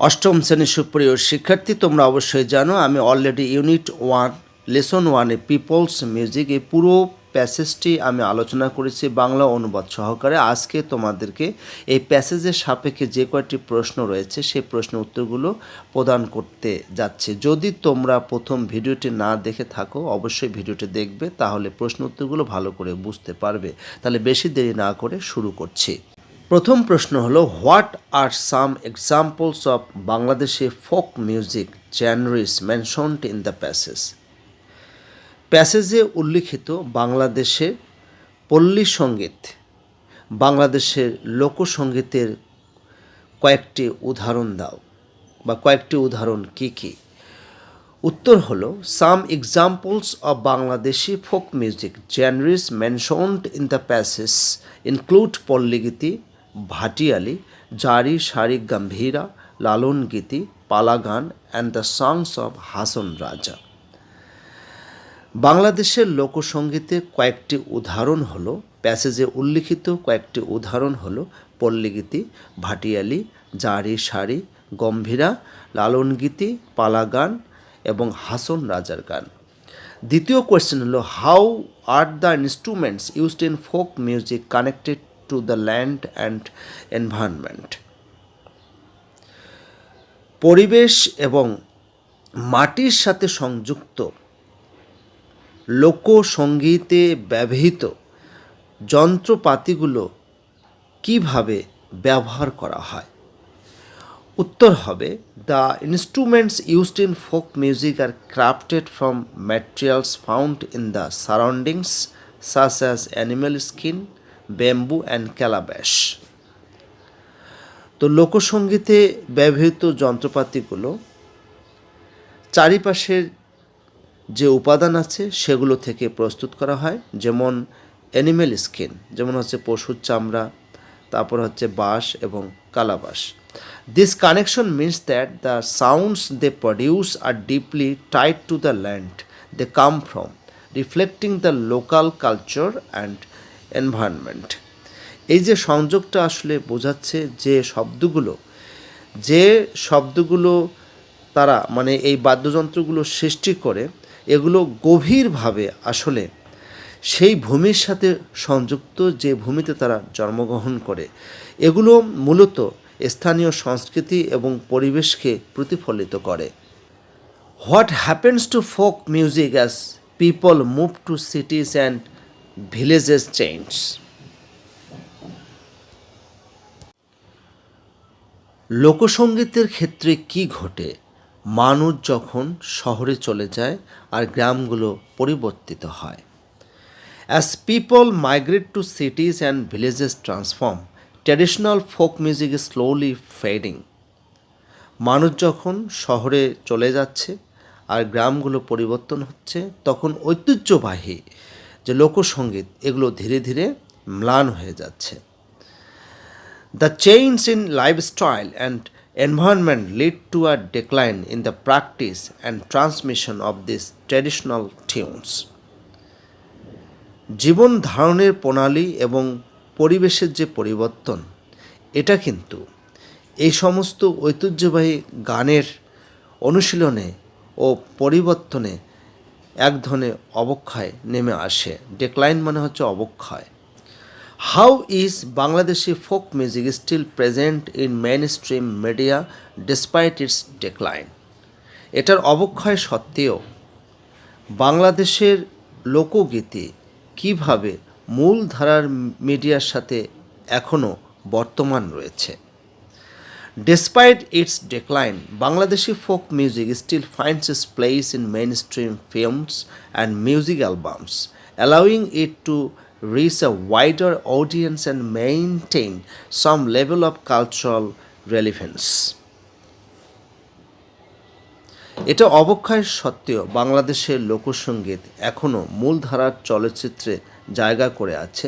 অষ্টম শ্রেণির সুপ্রিয় শিক্ষার্থী, তোমরা অবশ্যই জানো আমি অলরেডি ইউনিট ওয়ান লেসন ওয়ানে পিপলস মিউজিক এই পুরো প্যাসেজটি আমি আলোচনা করেছি বাংলা অনুবাদ সহকারে। আজকে তোমাদেরকে এই প্যাসেজের সাপেক্ষে যে কয়েকটি প্রশ্ন রয়েছে, সেই প্রশ্নের উত্তরগুলো প্রদান করতে যাচ্ছে। যদি তোমরা প্রথম ভিডিওটি না দেখে থাকো, অবশ্যই ভিডিওটি দেখবে, তাহলে প্রশ্ন উত্তরগুলো ভালো করে বুঝতে পারবে। তাহলে বেশি দেরি না করে শুরু করছি। প্রথম প্রশ্ন হলো, what are some examples of বাংলাদেশে ফোক মিউজিক চ্যানরিস মেনশনড ইন দ্য প্যাসেজ? প্যাসেজে উল্লিখিত বাংলাদেশের পল্লী সংগীত, বাংলাদেশের লোকসঙ্গীতের কয়েকটি উদাহরণ দাও, বা কয়েকটি উদাহরণ কি কি? উত্তর হলো, some examples of Bangladeshi folk music genres mentioned in the passages include Palligiti Bhatiali Jari Sari Gambhira, Lalon Giti Palagan and the songs of Hason Raja. বাংলাদেশের লোকসঙ্গীতে কয়েকটি উদাহরণ হলো, প্যাসেজে উল্লিখিত কয়েকটি উদাহরণ হলো পল্লীগীতি ভাটিয়ালি জারি শাড়ি গম্ভীরা, লালন গীতি পালাগান এবং হাসন রাজার গান। দ্বিতীয় কোয়েশ্চেন হলো how are the instruments used in folk music connected to the land and environment পরিবেশ এবং মাটির সাথে সংযুক্ত লোকসঙ্গীতে ব্যবহৃত যন্ত্রপাতিগুলো কীভাবে ব্যবহার করা হয়? উত্তর হবে the instruments used in folk music are crafted from materials found in the surroundings such as animal skin bamboo and calabash তো লোকসঙ্গীতে ব্যবহৃত যন্ত্রপাতিগুলো চারিপাশের যে উপাদান আছে সেগুলো থেকে প্রস্তুত করা হয়, যেমন অ্যানিমেল স্কিন যেমন হচ্ছে পশুর চামড়া, তারপর হচ্ছে বাঁশ এবং calabash this connection means that the sounds they produce are deeply tied to the land they come from reflecting the local culture and environment এই যে সংযোগটা আসলে বোঝাচ্ছে যে শব্দগুলো যে শব্দগুলো তারা মানে এই বাদ্যযন্ত্রগুলো সৃষ্টি করে, এগুলো গভীরভাবে আসলে সেই ভূমির সাথে সংযুক্ত যে ভূমিতে তারা জন্মগ্রহণ করে, এগুলো মূলত স্থানীয় সংস্কৃতি এবং পরিবেশকে প্রতিফলিত করে। What happens to folk music as people move to cities and villages change লোকসঙ্গীতের ক্ষেত্রে কি ঘটে? মানুষ যখন শহরে চলে যায় আর গ্রামগুলো পরিবর্তিত হয়। As people migrate to cities and villages transform traditional folk music is slowly fading মানুষ যখন শহরে চলে যাচ্ছে আর গ্রামগুলো পরিবর্তন হচ্ছে, তখন ঐতিহ্যবাহী যে লোকসঙ্গীত এগুলো ধীরে ধীরে ম্লান হয়ে যাচ্ছে। The change in lifestyle and environment lead to a decline in the practice and transmission of this traditional tunes জীবন ধারণের প্রণালী এবং পরিবেশের যে পরিবর্তন, এটা কিন্তু এই সমস্ত ঐতিহ্যবাহী গানের অনুশীলনে ও পরিবর্তনে এক ধরনের অবক্ষয় নেমে আসে। ডেক্লাইন মানে হচ্ছে অবক্ষয়। How is Bangladeshi folk music still present in mainstream media despite its decline এটার অবক্ষয় সত্ত্বেও বাংলাদেশের লোকগীতি কীভাবে মূল ধারার মিডিয়ার সাথে এখনও বর্তমান রয়েছে? Despite its decline, Bangladeshi folk music still finds its place in mainstream films and music albums, allowing it to reach a wider audience and maintain some level of cultural relevance. এটা অবক্ষয় সত্ত্বেও বাংলাদেশের লোকসঙ্গীত এখনও মূলধারার চলচ্চিত্রে জায়গা করে আছে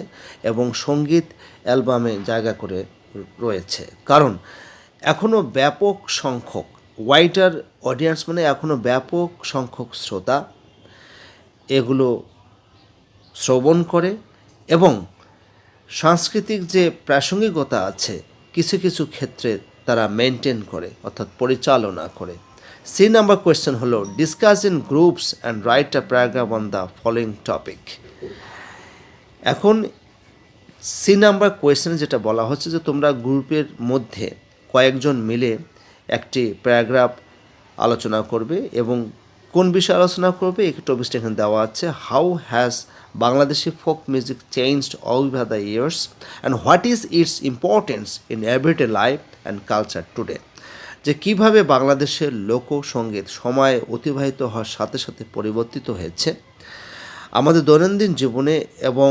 এবং সংগীত অ্যালবামে জায়গা করে রয়েছে কারণ এখনও ব্যাপক সংখ্যক ওয়াইটার অডিয়েন্স মানে এখনও ব্যাপক সংখ্যক শ্রোতা এগুলো শ্রবণ করে এবং সাংস্কৃতিক যে প্রাসঙ্গিকতা আছে, কিছু কিছু ক্ষেত্রে তারা মেনটেন করে, অর্থাৎ পরিচালনা করে। সি নাম্বার কোয়েশ্চেন হলো discuss in groups and write a paragraph on the following topic এখন সি নাম্বার কোয়েশ্চেনে যেটা বলা হচ্ছে যে তোমরা গ্রুপের মধ্যে কয়েকজন মিলে একটি প্যারাগ্রাফ আলোচনা করবে এবং কোন বিষয়ে আলোচনা করবে, এই টপিকটা এখানে দেওয়া আছে। How has Bangladeshi folk music changed over the years and what is its importance in everyday life and culture today যে কীভাবে বাংলাদেশের লোকসঙ্গীত সময় অতিবাহিত হওয়ার সাথে সাথে পরিবর্তিত হয়েছে, আমাদের দৈনন্দিন জীবনে এবং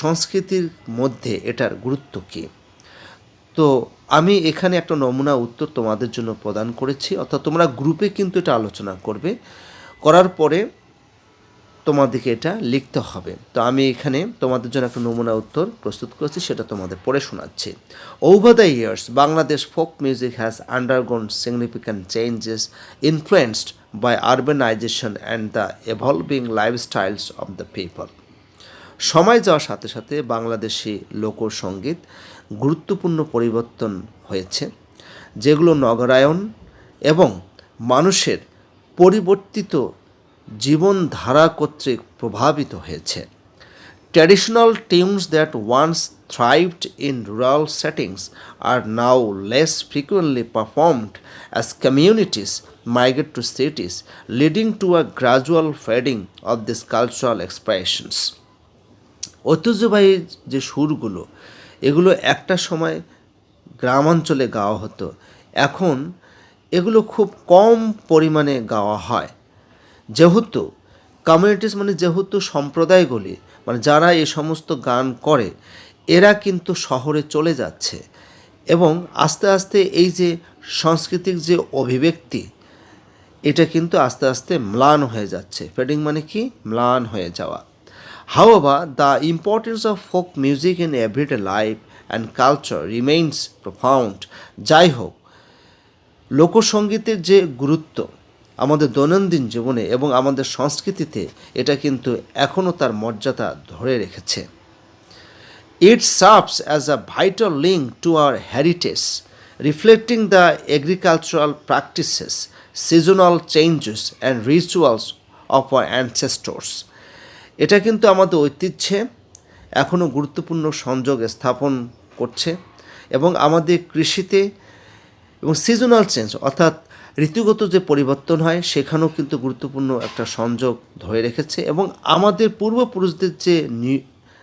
সংস্কৃতির মধ্যে এটার গুরুত্ব কী? তো আমি এখানে একটা নমুনা উত্তর তোমাদের জন্য প্রদান করেছি, অর্থাৎ তোমরা গ্রুপে কিন্তু এটা আলোচনা করবে। করার পরে তোমাদেরকে এটা লিখতে হবে। তো আমি এখানে তোমাদের জন্য একটা নমুনা উত্তর প্রস্তুত করেছি, সেটা তোমাদের পড়ে শোনাচ্ছি। Over the years Bangladesh folk music has undergone significant changes influenced by urbanisation and the evolving lifestyles of the people সময় যাওয়ার সাথে সাথে বাংলাদেশি লোকসঙ্গীত গুরুত্বপূর্ণ পরিবর্তন হয়েছে, যেগুলো নগরায়ন এবং মানুষের পরিবর্তিত জীবনধারা কর্তৃক প্রভাবিত হয়েছে। Traditional tunes that once thrived in rural settings are now less frequently performed as communities migrate to cities leading to a gradual fading of this cultural expressions ঐতিহ্যবাহী যে সুরগুলো এগুলো একটা সময় গ্রামাঞ্চলে গাওয়া হতো। এখন এগুলো খুব কম পরিমাণে গাওয়া হয়। যেহেতু কমিউনিটিস মানে যেহেতু সম্প্রদায়গুলি মানে যারা এই সমস্ত গান করে, এরা কিন্তু শহরে চলে যাচ্ছে। এবং আস্তে আস্তে এই যে সাংস্কৃতিক যে অভিব্যক্তি, এটা কিন্তু আস্তে আস্তে ম্লান হয়ে যাচ্ছে। ফেডিং মানে কি? ম্লান হয়ে যাওয়া। However, the importance of folk music in everyday life and culture remains profound. যাই হোক লোকসঙ্গীতের যে গুরুত্ব আমাদের দৈনন্দিন জীবনে এবং আমাদের সংস্কৃতিতে এটা কিন্তু এখনও তার মর্যাদা ধরে রেখেছে It serves as a vital link to our heritage, reflecting the agricultural practices, seasonal changes, and rituals of our ancestors. এটা কিন্তু আমাদের ঐতিহ্যে এখনও গুরুত্বপূর্ণ সংযোগ স্থাপন করছে এবং আমাদের কৃষিতে এবং সিজনাল চেঞ্জ অর্থাৎ ঋতুগত যে পরিবর্তন হয়, সেখানেও কিন্তু গুরুত্বপূর্ণ একটা সংযোগ ধরে রেখেছে এবং আমাদের পূর্বপুরুষদের যে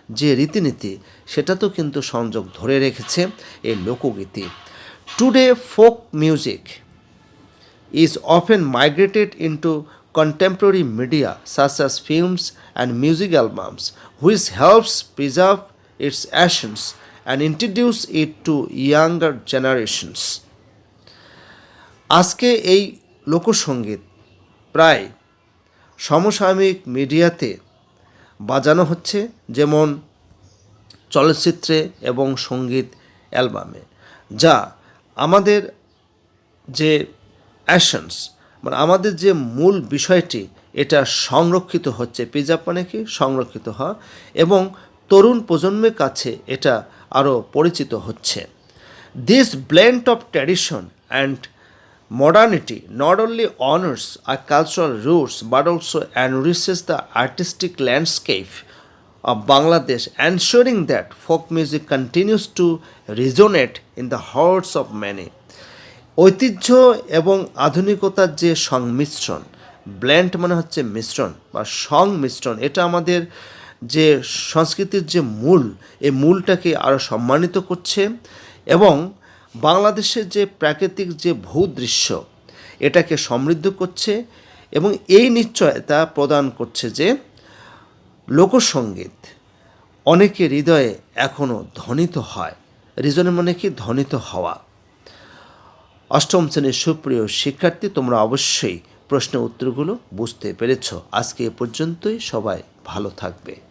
যে রীতিনীতি, সেটাতেও কিন্তু সংযোগ ধরে রেখেছে এই লোকগীতি। Today folk music is often migrated into contemporary media such as films and music albums, which helps preserve its essence and introduce it to younger generations. আজকে এই লোকসঙ্গীত প্রায় সমসাময়িক মিডিয়াতে বাজানো হচ্ছে যেমন চলচ্চিত্রে এবং সংগীত অ্যালবামে যা আমাদের যে অ্যাশনস মানে আমাদের যে মূল বিষয়টি, এটা সংরক্ষিত হচ্ছে। পিজাপ মানে কি? সংরক্ষিত হওয়া এবং তরুণ প্রজন্মের কাছে এটা আরও পরিচিত হচ্ছে। This blend of tradition and modernity not only honours our cultural roots but also enriches the artistic landscape of Bangladesh ensuring that folk music continues to resonate in the hearts of many ঐতিহ্য এবং আধুনিকতার যে সংমিশ্রণ blend মানে হচ্ছে মিশ্রণ বা সংমিশ্রণ, এটা আমাদের যে সংস্কৃতির যে মূল, এই মূলটাকে আরও সম্মানিত করছে এবং বাংলাদেশের যে প্রাকৃতিক যে ভূদৃশ্য, এটাকে সমৃদ্ধ করছে এবং এই নিশ্চয়তা প্রদান করছে যে লোকসঙ্গীত অনেকে হৃদয়ে এখনও ধ্বনিত হয়। রিজনের মানে কি? ধ্বনিত হওয়া। অষ্টম শ্রেণির সুপ্রিয় শিক্ষার্থী, তোমরা অবশ্যই প্রশ্ন উত্তরগুলো বুঝতে পেরেছ। আজকে এ পর্যন্তই, সবাই ভালো থাকবে।